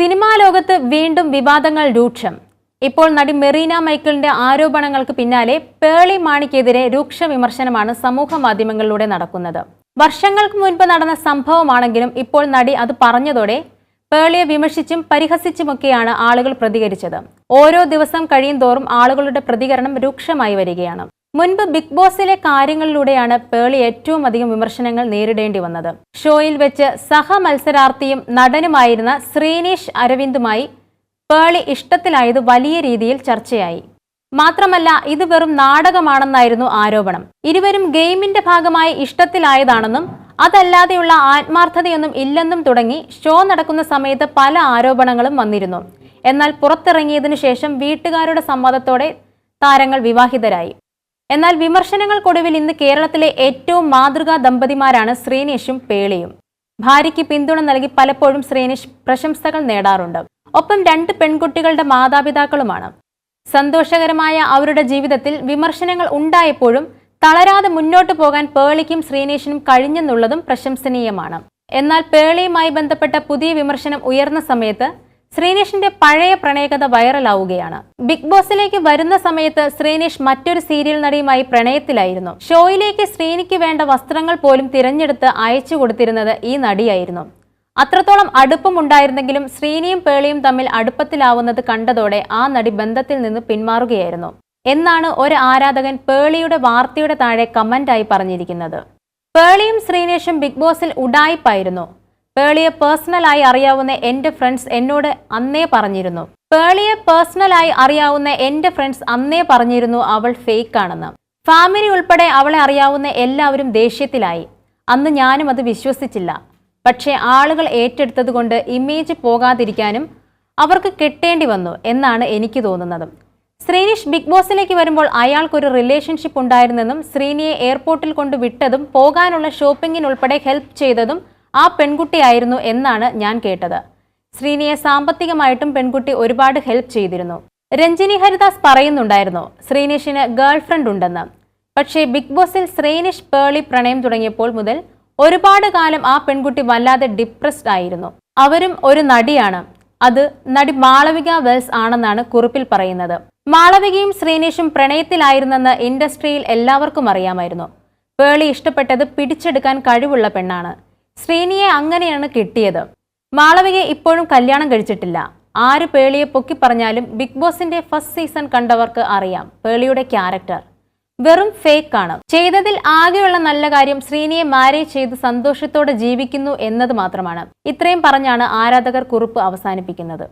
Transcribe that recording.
Cinema ലോകത്ത് വീണ്ടും വിവാദങ്ങൾ രൂക്ഷം. ഇപ്പോൾ നടി മെറീന മൈക്കിളിന്റെ ആരോപണങ്ങൾക്ക് പിന്നാലെ പേളി മാണിക്കെതിരെ രൂക്ഷ വിമർശനമാണ് സമൂഹ മാധ്യമങ്ങളിലൂടെ നടക്കുന്നത്. വർഷങ്ങൾക്ക് മുൻപ് നടന്ന സംഭവമാണെങ്കിലും ഇപ്പോൾ നടി അത് പറഞ്ഞതോടെ പേളിയെ വിമർശിച്ചും പരിഹസിച്ചുമൊക്കെയാണ് ആളുകൾ പ്രതികരിച്ചത്. ഓരോ ദിവസം കഴിയും തോറും ആളുകളുടെ പ്രതികരണം രൂക്ഷമായി വരികയാണ്. മുൻപ് ബിഗ് ബോസിലെ കാര്യങ്ങളിലൂടെയാണ് പേളി ഏറ്റവും അധികം വിമർശനങ്ങൾ നേരിടേണ്ടി വന്നത്. ഷോയിൽ വെച്ച് സഹ മത്സരാർത്ഥിയും നടനുമായിരുന്ന ശ്രീനീഷ് അരവിന്ദുമായി പേളി ഇഷ്ടത്തിലായത് വലിയ രീതിയിൽ ചർച്ചയായി. മാത്രമല്ല ഇത് വെറും നാടകമാണെന്നായിരുന്നു ആരോപണം. ഇരുവരും ഗെയിമിന്റെ ഭാഗമായി ഇഷ്ടത്തിലായതാണെന്നും അതല്ലാതെയുള്ള ആത്മാർത്ഥതയൊന്നും ഇല്ലെന്നും തുടങ്ങി ഷോ നടക്കുന്ന സമയത്ത് പല ആരോപണങ്ങളും വന്നിരുന്നു. എന്നാൽ പുറത്തിറങ്ങിയതിനു ശേഷം വീട്ടുകാരുടെ സമ്മതത്തോടെ താരങ്ങൾ വിവാഹിതരായി. എന്നാൽ വിമർശനങ്ങൾക്കൊടുവിൽ ഇന്ന് കേരളത്തിലെ ഏറ്റവും മാതൃകാ ദമ്പതിമാരാണ് ശ്രീനേഷും പേളിയും. ഭാര്യയ്ക്ക് പിന്തുണ നൽകി പലപ്പോഴും ശ്രീനേഷ് പ്രശംസകൾ നേടാറുണ്ട്. ഒപ്പം രണ്ട് പെൺകുട്ടികളുടെ മാതാപിതാക്കളുമാണ്. സന്തോഷകരമായ അവരുടെ ജീവിതത്തിൽ വിമർശനങ്ങൾ ഉണ്ടായപ്പോഴും തളരാതെ മുന്നോട്ടു പോകാൻ പേളിക്കും ശ്രീനേഷിനും കഴിഞ്ഞെന്നുള്ളതും പ്രശംസനീയമാണ്. എന്നാൽ പേളിയുമായി ബന്ധപ്പെട്ട പുതിയ വിമർശനം ഉയർന്ന സമയത്ത് ശ്രീനേഷിന്റെ പഴയ പ്രണയകഥ വൈറലാവുകയാണ്. ബിഗ് ബോസിലേക്ക് വരുന്ന സമയത്ത് ശ്രീനേഷ് മറ്റൊരു സീരിയൽ നടിയുമായി പ്രണയത്തിലായിരുന്നു. ഷോയിലേക്ക് ശ്രീനിക്ക് വേണ്ട വസ്ത്രങ്ങൾ പോലും തിരഞ്ഞെടുത്ത് അയച്ചു കൊടുത്തിരുന്നത് ഈ നടിയായിരുന്നു. അത്രത്തോളം അടുപ്പമുണ്ടായിരുന്നെങ്കിലും ശ്രീനിയും പേളിയും തമ്മിൽ അടുപ്പത്തിലാവുന്നത് കണ്ടതോടെ ആ നടി ബന്ധത്തിൽ നിന്ന് പിന്മാറുകയായിരുന്നു. എന്നാണ് ഒരു ആരാധകൻ പേളിയുടെ വാർത്തയുടെ താഴെ കമന്റായി പറഞ്ഞിരിക്കുന്നത്. പേളിയും ശ്രീനേഷും ബിഗ് ബോസിൽ ഉഡായിപ്പായിരുന്നു പേളിയെ പേഴ്സണലായി അറിയാവുന്ന എന്റെ ഫ്രണ്ട്സ് എന്നോട് അന്നേ പറഞ്ഞിരുന്നു. പേളിയെ പേഴ്സണലായി അറിയാവുന്ന എന്റെ ഫ്രണ്ട്സ് അന്നേ പറഞ്ഞിരുന്നു അവൾ ഫേക്ക് ആണെന്ന് ഫാമിലി ഉൾപ്പെടെ അവളെ അറിയാവുന്ന എല്ലാവരും ദേഷ്യത്തിലായി. അന്ന് ഞാനും അത് വിശ്വസിച്ചില്ല. പക്ഷേ ആളുകൾ ഏറ്റെടുത്തതുകൊണ്ട് ഇമേജ് പോകാതിരിക്കാനും അവർക്ക് കിട്ടേണ്ടി വന്നു എന്നാണ് എനിക്ക് തോന്നുന്നത്. ശ്രീനിഷ് ബിഗ് ബോസിലേക്ക് വരുമ്പോൾ അയാൾക്കൊരു റിലേഷൻഷിപ്പ് ഉണ്ടായിരുന്നെന്നും ശ്രീനിയെ എയർപോർട്ടിൽ കൊണ്ട് വിട്ടതും പോകാനുള്ള ഷോപ്പിങ്ങിനുൾപ്പെടെ ഹെൽപ്പ് ചെയ്തതും ആ പെൺകുട്ടിയായിരുന്നു എന്നാണ് ഞാൻ കേട്ടത്. ശ്രീനിയെ സാമ്പത്തികമായിട്ടും പെൺകുട്ടി ഒരുപാട് ഹെൽപ്പ് ചെയ്തിരുന്നു. രഞ്ജിനി ഹരിദാസ് പറയുന്നുണ്ടായിരുന്നു ശ്രീനിഷിന് ഗേൾഫ്രണ്ട് ഉണ്ടെന്ന്. പക്ഷേ ബിഗ് ബോസിൽ ശ്രീനിഷ് പേളി പ്രണയം തുടങ്ങിയപ്പോൾ മുതൽ ഒരുപാട് കാലം ആ പെൺകുട്ടി വല്ലാതെ ഡിപ്രസ്ഡ് ആയിരുന്നു. അവരും ഒരു നടിയാണ്. അത് നടി മാളവിക വെൽസ് ആണെന്നാണ് കുറിപ്പിൽ പറയുന്നത്. മാളവികയും ശ്രീനേഷും പ്രണയത്തിലായിരുന്നെന്ന് ഇൻഡസ്ട്രിയിൽ എല്ലാവർക്കും അറിയാമായിരുന്നു. പേളി ഇഷ്ടപ്പെട്ടത് പിടിച്ചെടുക്കാൻ കഴിവുള്ള പെണ്ണാണ്. ശ്രീനിയെ അങ്ങനെയാണ് കിട്ടിയത്. മാളവികയെ ഇപ്പോഴും കല്യാണം കഴിച്ചിട്ടില്ല. ആര് പേളിയെ പൊക്കി പറഞ്ഞാലും ബിഗ് ബോസിന്റെ ഫസ്റ്റ് സീസൺ കണ്ടവർക്ക് അറിയാം പേളിയുടെ ക്യാരക്ടർ. വെറും ഫേക്ക് ആണ് ചെയ്തതിൽ ആകെയുള്ള നല്ല കാര്യം ശ്രീനിയെ മാരേജ് ചെയ്ത് സന്തോഷത്തോടെ ജീവിക്കുന്നു എന്നത് മാത്രമാണ്. ഇത്രയും പറഞ്ഞാണ് ആരാധകർ കുറിപ്പ് അവസാനിപ്പിക്കുന്നത്.